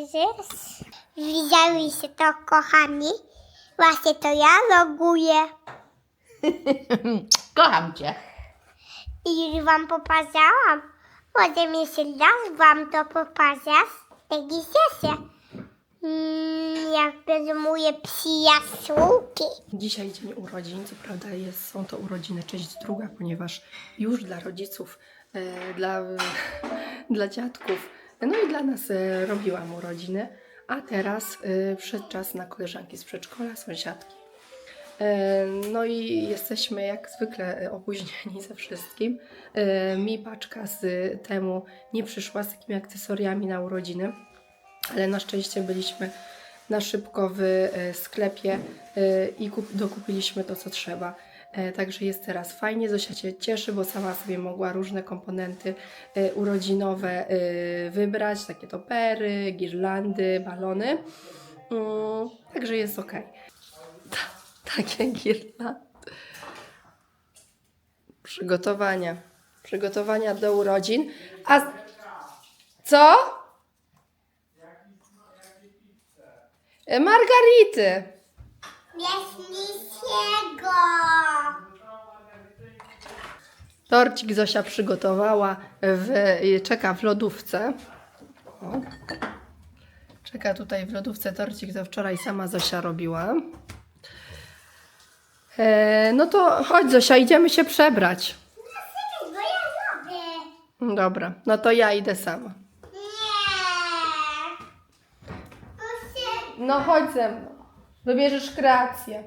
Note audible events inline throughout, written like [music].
Cześć. Widzieliście to, kochani? Właśnie to ja loguję. [laughs] Kocham cię. I już wam pokazałam. Może mi się raz wam to pokazać. Jak idziecie. Mm, jak będą moje przyjaciółki. Dzisiaj dzień urodzin, co prawda jest, są to urodziny część druga, ponieważ już dla rodziców, e, dla, [laughs] dla dziadków, no i dla nas e, robiłam urodziny, a teraz e, przyszedł czas na koleżanki z przedszkola, sąsiadki. E, No i jesteśmy jak zwykle e, opóźnieni ze wszystkim. E, Mi paczka z temu nie przyszła z takimi akcesoriami na urodziny, ale na szczęście byliśmy na szybko w e, sklepie e, i kup, dokupiliśmy to, co trzeba. E, Także jest teraz fajnie. Zosia się cieszy, bo sama sobie mogła różne komponenty e, urodzinowe e, wybrać, takie topery, girlandy, balony. Mm, Także jest ok. Takie girlandy. Przygotowania. Przygotowania do urodzin. A co? Margarity. Śmieszniejszego. Torcik Zosia przygotowała, w, czeka w lodówce. O. Czeka tutaj w lodówce torcik, to wczoraj sama Zosia robiła. E, no to chodź Zosia, idziemy się przebrać. Bo ja robię. Dobra, no to ja idę sama. Nie. No chodź ze mną. Wybierzesz kreację.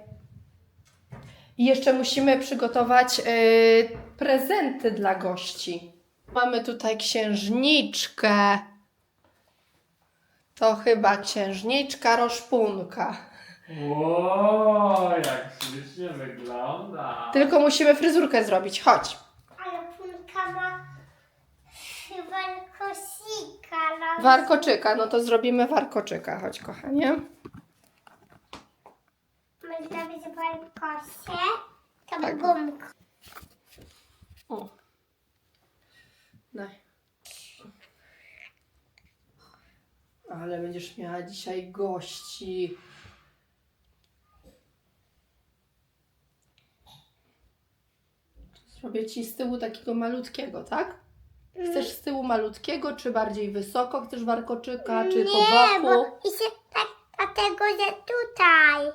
I jeszcze musimy przygotować y, prezenty dla gości. Mamy tutaj księżniczkę. To chyba księżniczka roszpunka. Ło, jak ślicznie wygląda. Tylko musimy fryzurkę zrobić. Chodź. Ale punka ma warkosika. No. Warkoczyka. No to zrobimy warkoczyka. Chodź, kochanie. Można być warkosie. To Tak. gumka. O. Daj. Ale będziesz miała dzisiaj gości. Zrobię ci z tyłu takiego malutkiego, tak? Chcesz z tyłu malutkiego, czy bardziej wysoko? Chcesz warkoczyka, czy po Nie, boku? bo i się tak, dlatego, że tutaj.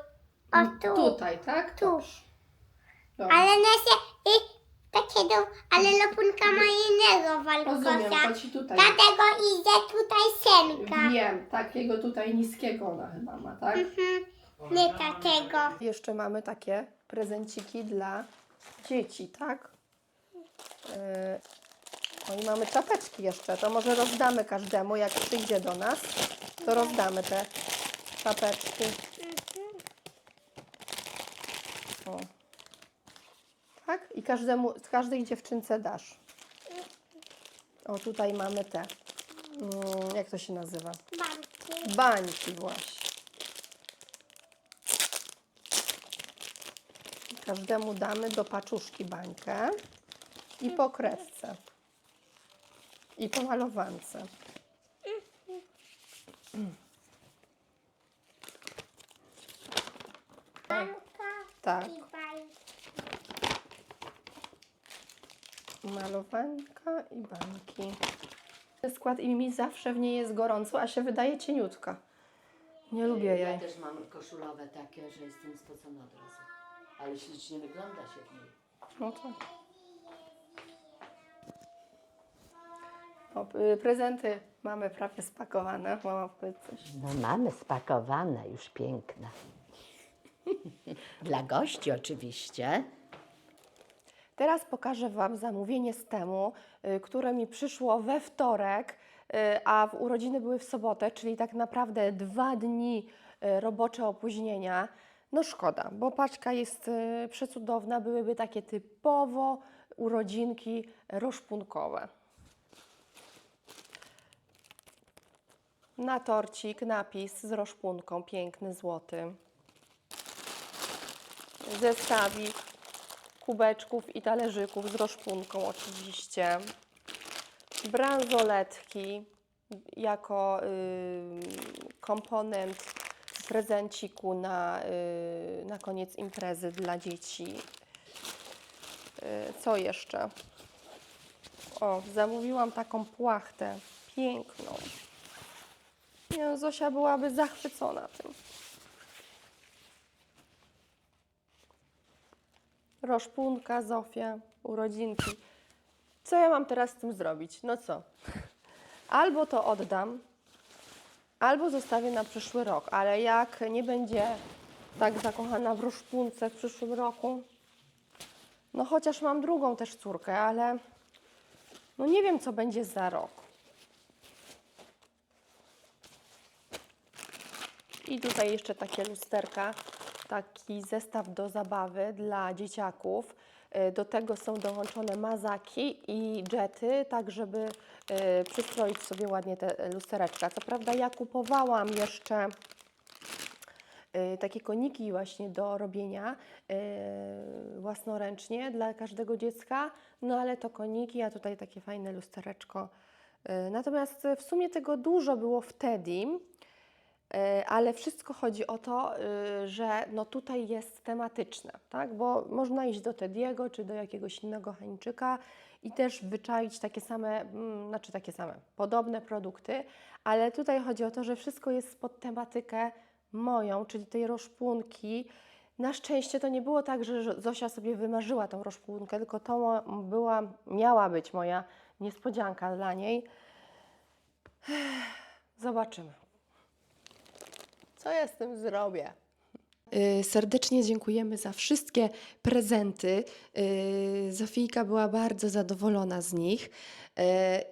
O tu. Tutaj, tak? Tu. Dobrze. Ale na się i takiego, ale lopunka ma innego Rozumiem, tutaj. Dlatego idzie tutaj senka. Wiem, takiego tutaj niskiego ona chyba ma, tak? Mhm. Nie takiego. Jeszcze mamy takie prezenciki dla dzieci, tak? Yy, no i mamy czapeczki jeszcze, to może rozdamy każdemu, jak przyjdzie do nas, to rozdamy te czapeczki. O. Tak? I każdemu, każdej dziewczynce dasz. O, tutaj mamy te, mm, jak to się nazywa? Banki. Bańki właśnie. Każdemu damy do paczuszki bańkę i po kresce. I po malowance. Banka Tak, i bańki. Malowanka i bańki. Skład i mi zawsze w niej jest gorąco, a się wydaje cieniutka. Nie lubię Ja jej. też mam koszulowe takie, że jestem spocona od razu. Ale ślicznie wygląda się w niej. No tak. O, y, prezenty mamy prawie spakowane. Mama powiedz coś. No mamy spakowane, już piękne. [laughs] Dla gości oczywiście. Teraz pokażę Wam zamówienie z temu, y, które mi przyszło we wtorek, y, a w urodziny były w sobotę, czyli tak naprawdę dwa dni y, robocze opóźnienia. No szkoda, bo paczka jest przecudowna, byłyby takie typowo urodzinki roszpunkowe. Na torcik napis z roszpunką, piękny, złoty. Zestawik kubeczków i talerzyków z roszpunką oczywiście. Bransoletki jako y, komponent prezenciku na, y, na koniec imprezy dla dzieci. Y, co jeszcze? O, zamówiłam taką płachtę. Piękną. Nie, no, Zosia byłaby zachwycona tym. Roszpunka, Zofia, urodzinki. Co ja mam teraz z tym zrobić? No co? Albo to oddam, albo zostawię na przyszły rok, ale jak nie będzie tak zakochana w roszpunce w przyszłym roku, no chociaż mam drugą też córkę, ale no nie wiem, co będzie za rok. I tutaj jeszcze takie lusterka, taki zestaw do zabawy dla dzieciaków. E, Do tego są dołączone mazaki i jety, tak żeby e, przystroić sobie ładnie te lustereczka. Co prawda ja kupowałam jeszcze e, takie koniki właśnie do robienia własnoręcznie dla każdego dziecka, no ale to koniki, a tutaj takie fajne lustereczko. Natomiast w sumie tego dużo było wtedy, ale wszystko chodzi o to, y, że no tutaj jest tematyczne, tak? bo można iść do Tediego czy do jakiegoś innego Hańczyka i też wyczaić takie same, mm, znaczy takie same, podobne produkty, ale tutaj chodzi o to, że wszystko jest pod tematykę moją, czyli tej roszpunki. Na szczęście to nie było tak, że Zosia sobie wymarzyła tą roszpunkę, tylko to była, miała być moja niespodzianka dla niej. Zobaczymy. Co ja z tym zrobię? Y, Serdecznie dziękujemy za wszystkie prezenty. Y, Zofijka była bardzo zadowolona z nich Y,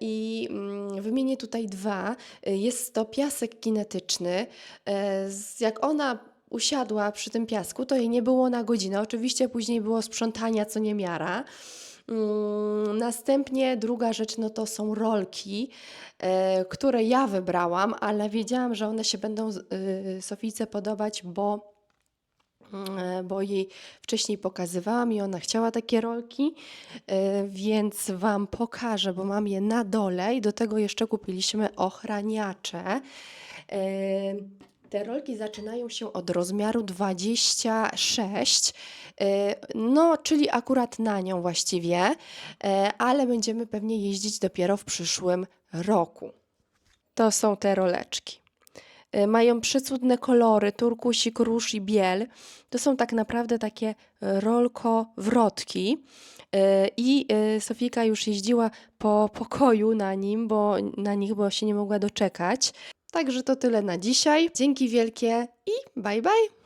i mm, wymienię tutaj dwa. Jest to piasek kinetyczny. Jak ona usiadła przy tym piasku, to jej nie było na godzinę. Oczywiście później było sprzątania co niemiara. Mm, Następnie druga rzecz no to są rolki, e, które ja wybrałam, ale wiedziałam, że one się będą y, Sofijce podobać, bo, mm, e, bo jej wcześniej pokazywałam i ona chciała takie rolki, e, więc Wam pokażę, bo mam je na dole i do tego jeszcze kupiliśmy ochraniacze. Te rolki zaczynają się od rozmiaru 26, e, no czyli akurat na nią właściwie, e, ale będziemy pewnie jeździć dopiero w przyszłym roku. To są te roleczki. E, Mają przecudne kolory, turkusik, róż i biel. To są tak naprawdę takie rolko-wrotki. I Sofika już jeździła po pokoju na nim, bo na nich, bo się nie mogła doczekać. Także to tyle na dzisiaj. Dzięki wielkie i bye bye!